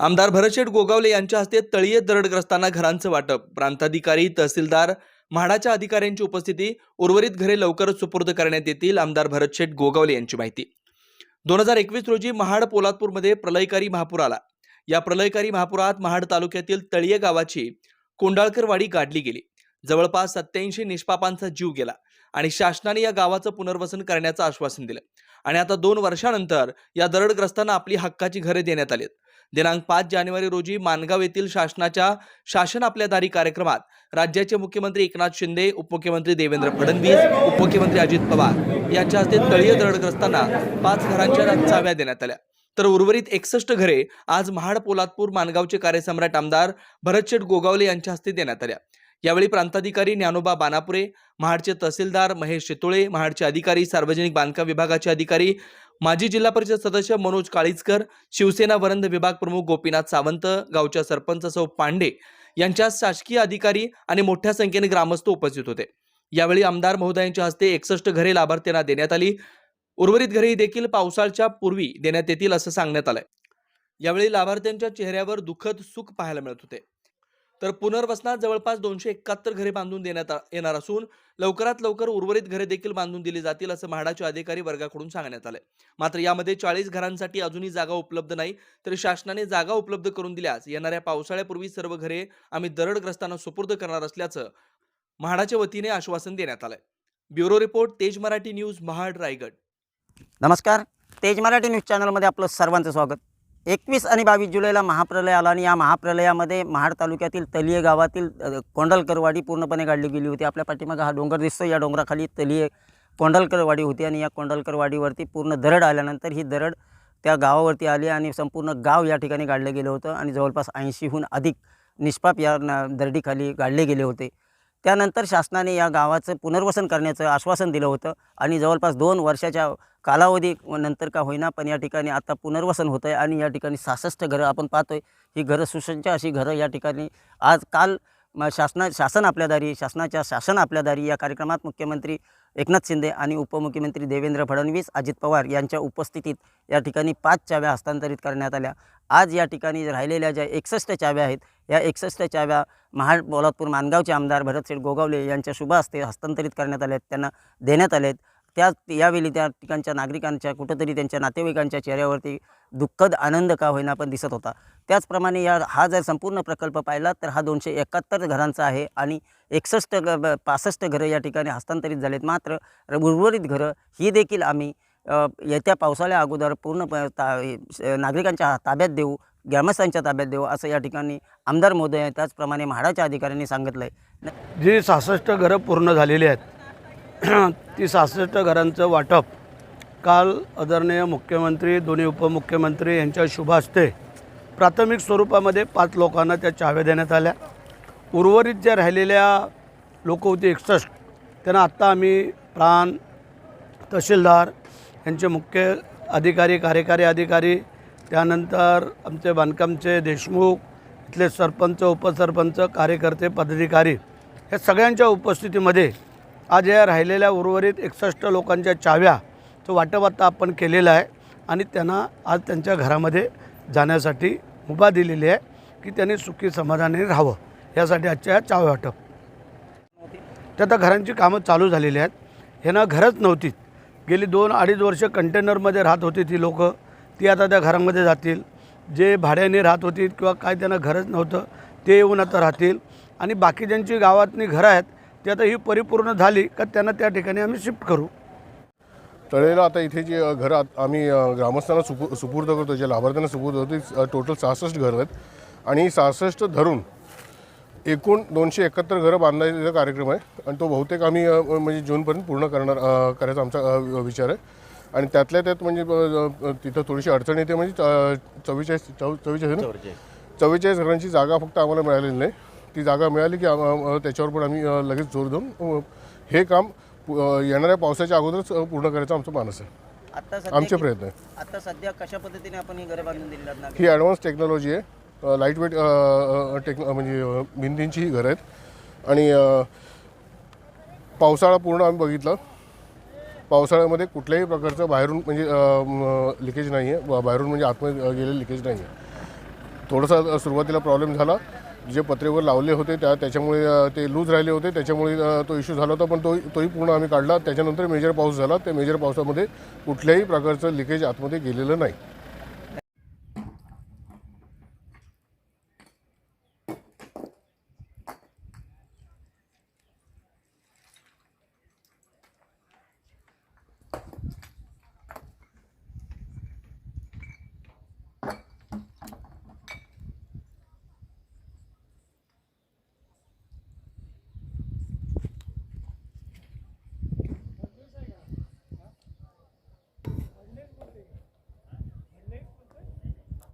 आमदार भरतशेठ गोगावले यांच्या हस्ते तळीय दरडग्रस्तांना घरांचं वाटप. प्रांताधिकारी तहसीलदार म्हाडाच्या अधिकाऱ्यांची उपस्थिती उर्वरित घरे लवकरच सुपूर्द करण्यात येतील आमदार भरतशेठ गोगावले यांची माहिती. दोन हजार एकवीस रोजी महाड पोलादपूरमध्ये प्रलयकारी महापूर आला. या प्रलयकारी महापुरात महाड तालुक्यातील तळीय गावाची कोंडाळकरवाडी गाडली गेली. जवळपास सत्याऐंशी निष्पापांचा जीव गेला आणि शासनाने या गावाचं पुनर्वसन करण्याचं आश्वासन दिलं. आणि आता दोन वर्षानंतर या दरडग्रस्तांना आपली हक्काची घरे देण्यात आलीत. दिनांक पाच जानेवारी रोजी मानगाव येथील शासनाच्या शासन आपल्या दारी कार्यक्रमात राज्याचे मुख्यमंत्री एकनाथ शिंदे उपमुख्यमंत्री देवेंद्र फडणवीस उपमुख्यमंत्री अजित पवार यांच्या हस्ते तळीय दरडग्रस्तांना पाच घरांच्या चाव्या देण्यात आल्या. तर उर्वरित एकसष्ट घरे आज महाड पोलादपूर मानगावचे कार्यसम्राट आमदार भरतशेठ गोगावले यांच्या हस्ते देण्यात आल्या. यावेळी प्रांताधिकारी ज्ञानोबा बानापुरे महाडचे तहसीलदार महेश शितोळे महाडचे अधिकारी सार्वजनिक बांधकाम विभागाचे अधिकारी माजी जिल्हा परिषद सदस्य मनोज काळीजकर शिवसेना वरंद विभाग प्रमुख गोपीनाथ सावंत गावच्या सरपंच सौ पांडे यांच्या शासकीय अधिकारी आणि मोठ्या संख्येने ग्रामस्थ उपस्थित होते. यावेळी आमदार महोदयांच्या हस्ते एकसष्ट घरे लाभार्थ्यांना देण्यात आली. उर्वरित घरे देखील पावसाळच्या पूर्वी देण्यात येतील असं सांगण्यात आलंय. यावेळी लाभार्थ्यांच्या चेहऱ्यावर दुःखद सुख पाहायला मिळत होते. तर पुनर्वसनात जवळपास दोनशे एकाहत्तर घरे बांधून देण्यात आ- येणार असून लवकरात लवकर उर्वरित घरे देखील बांधून दिली जातील असं म्हाडाचे अधिकारी वर्गाकडून सांगण्यात आलंय. मात्र यामध्ये चाळीस घरांसाठी अजूनही जागा उपलब्ध नाही तर शासनाने जागा उपलब्ध करून दिल्यास येणाऱ्या पावसाळ्यापूर्वी सर्व घरे आम्ही दरडग्रस्तांना सुपूर्द करणार असल्याचं म्हाडाच्या वतीने आश्वासन देण्यात आलंय. ब्युरो रिपोर्ट तेज मराठी न्यूज महाड रायगड. नमस्कार. तेज मराठी न्यूज चॅनलमध्ये आपलं सर्वांचं स्वागत. एकवीस आणि बावीस जुलैला महाप्रलय आला आणि या महाप्रलयामध्ये महाड तालुक्यातील तलिये गावातील कोंडलकरवाडी पूर्णपणे गाडली गेली होती. आपल्या पाठीमागे हा डोंगर दिसतो. या डोंगराखाली तलिये कोंडलकरवाडी होती आणि या कोंडलकरवाडीवरती पूर्ण दरड आल्यानंतर ही दरड त्या गावावरती आली आणि संपूर्ण गाव या ठिकाणी गाडलं गेलं होतं आणि जवळपास ऐंशीहून अधिक निष्पाप या न- दरडीखाली गाडले गेले होते. त्यानंतर शासनाने या गावाचं पुनर्वसन करण्याचं आश्वासन दिलं होतं. आणि जवळपास दोन वर्षाच्या कालावधी नंतर का होईना पण या ठिकाणी आता पुनर्वसन होतं आहे आणि या ठिकाणी सहासष्ट घरं आपण पाहतो आहे ही घरं सुसज्ज अशी घरं या ठिकाणी आज काल म शासना शासन आपल्या दारी शासनाच्या शासन आपल्या दारी या कार्यक्रमात मुख्यमंत्री एकनाथ शिंदे आणि उपमुख्यमंत्री देवेंद्र फडणवीस अजित पवार यांच्या उपस्थितीत या ठिकाणी पाच चाव्या हस्तांतरित करण्यात आल्या. आज या ठिकाणी राहिलेल्या ज्या एकसष्ट चाव्या आहेत या एकसष्ट चाव्या महाड पोलादपूर मानगावचे आमदार भरतशेठ गोगावले यांच्या शुभ हस्ते हस्तांतरित करण्यात आल्या आहेत त्यांना देण्यात आले आहेत. त्या यावेळी त्या ठिकाणच्या नागरिकांच्या कुठंतरी त्यांच्या नातेवाईकांच्या चेहऱ्यावरती दुःखद आनंद का होईना पण दिसत होता. त्याचप्रमाणे या हा जर संपूर्ण प्रकल्प पाहिला तर हा दोनशे एकाहत्तर घरांचा आहे आणि एकसष्ट ग पासष्ट घरं या ठिकाणी हस्तांतरित झालेत. मात्र उर्वरित घरं ही देखील आम्ही येत्या पावसाळ्या अगोदर पूर्ण प- ता नागरिकांच्या ताब्यात देऊ ग्रामस्थांच्या ताब्यात देऊ असं या ठिकाणी आमदार महोदय त्याचप्रमाणे म्हाडाच्या अधिकाऱ्यांनी सांगितलं आहे जी सहासष्ट घरं पूर्ण झालेली आहेत ती सहासष्ट घरांचं वाटप. काल आदरणीय मुख्यमंत्री दोन्ही उपमुख्यमंत्री यांच्या शुभ हस्ते प्राथमिक स्वरूपामध्ये पाच लोकांना त्या चाव्या देण्यात आल्या. उर्वरित ज्या राहिलेल्या लोक होती एकसष्ट त्यांना आत्ता आम्ही प्राण तहसीलदार यांचे मुख्य अधिकारी कार्यकारी अधिकारी त्यानंतर आमचे बांधकामचे देशमुख इथले सरपंच उपसरपंच कार्यकर्ते पदाधिकारी या सगळ्यांच्या उपस्थितीमध्ये आज या राहिलेल्या उर्वरित एकसष्ट लोकांच्या चाव्या तो वाटप आता आपण केलेलं आहे आणि त्यांना आज त्यांच्या घरामध्ये जाण्यासाठी मुभा दिलेली आहे की त्यांनी सुखी समाधानी राहावं. यासाठी आजच्या या चाव्या वाटप. त्या आता घरांची कामं चालू झालेली आहेत. ह्यांना घरच नव्हती. गेली दोन अडीच वर्ष कंटेनरमध्ये राहत होती ती लोकं. ती आता त्या घरामध्ये जातील. जे भाड्याने राहत होती किंवा काय त्यांना घरच नव्हतं ते येऊन आता राहतील. आणि बाकी ज्यांची गावातनी घरं आहेत ती आता ही परिपूर्ण झाली का त्यांना त्या ठिकाणी आम्ही शिफ्ट करू. तळेला आता इथे जी घरं आत- आम्ही ग्रामस्थांना सुपू सुपूर्द करतो जे लाभार्थ्यांना सुपूर्द होते टोटल सहासष्ट घरं आहेत. आणि सहासष्ट धरून एकूण दोनशे एकाहत्तर घरं बांधायचा कार्यक्रम आहे. आणि तो बहुतेक आम्ही म्हणजे जूनपर्यंत पूर्ण करणार करायचा आमचा विचार आहे. आणि त्यातल्या त्यात म्हणजे तिथं थोडीशी अडचण येते म्हणजे चव्वेचाळीस चौ चव्वेचाळीस चव्वेचाळीस घरांची जागा फक्त आम्हाला मिळालेली नाही. ती जागा मिळाली की त्याच्यावर पण आम्ही लगेच जोर देऊन हे काम येणाऱ्या पावसाच्या अगोदरच पूर्ण करायचं आमचं मानस आहे. आमचे प्रयत्न आहे. आता सध्या कशा पद्धतीने आपण ही घरं बांधून दिली ही ॲडव्हान्स टेक्नॉलॉजी आहे. लाइट वेट टेक्न म्हणजे भिंतींची ही घरं आहेत. आणि पावसाळा पूर्ण आम्ही बघितलं. पावसाळ्यामध्ये कुठल्याही प्रकारचं बाहेरून म्हणजे लिकेज नाही आहे बाहेरून म्हणजे आतमध्ये गेलेलं लिकेज नाही आहे थोडासा सुरुवातीला प्रॉब्लेम झाला. जे पत्रेवर लावले होते त्या त्याच्यामुळे ते लूज राहिले होते. त्याच्यामुळे तो इश्यू झाला होता पण तो तोही पूर्ण आम्ही काढला. त्याच्यानंतर मेजर पाऊस झाला. त्या मेजर पावसामध्ये कुठल्याही प्रकारचं लिकेज आतमध्ये गेलेलं नाही.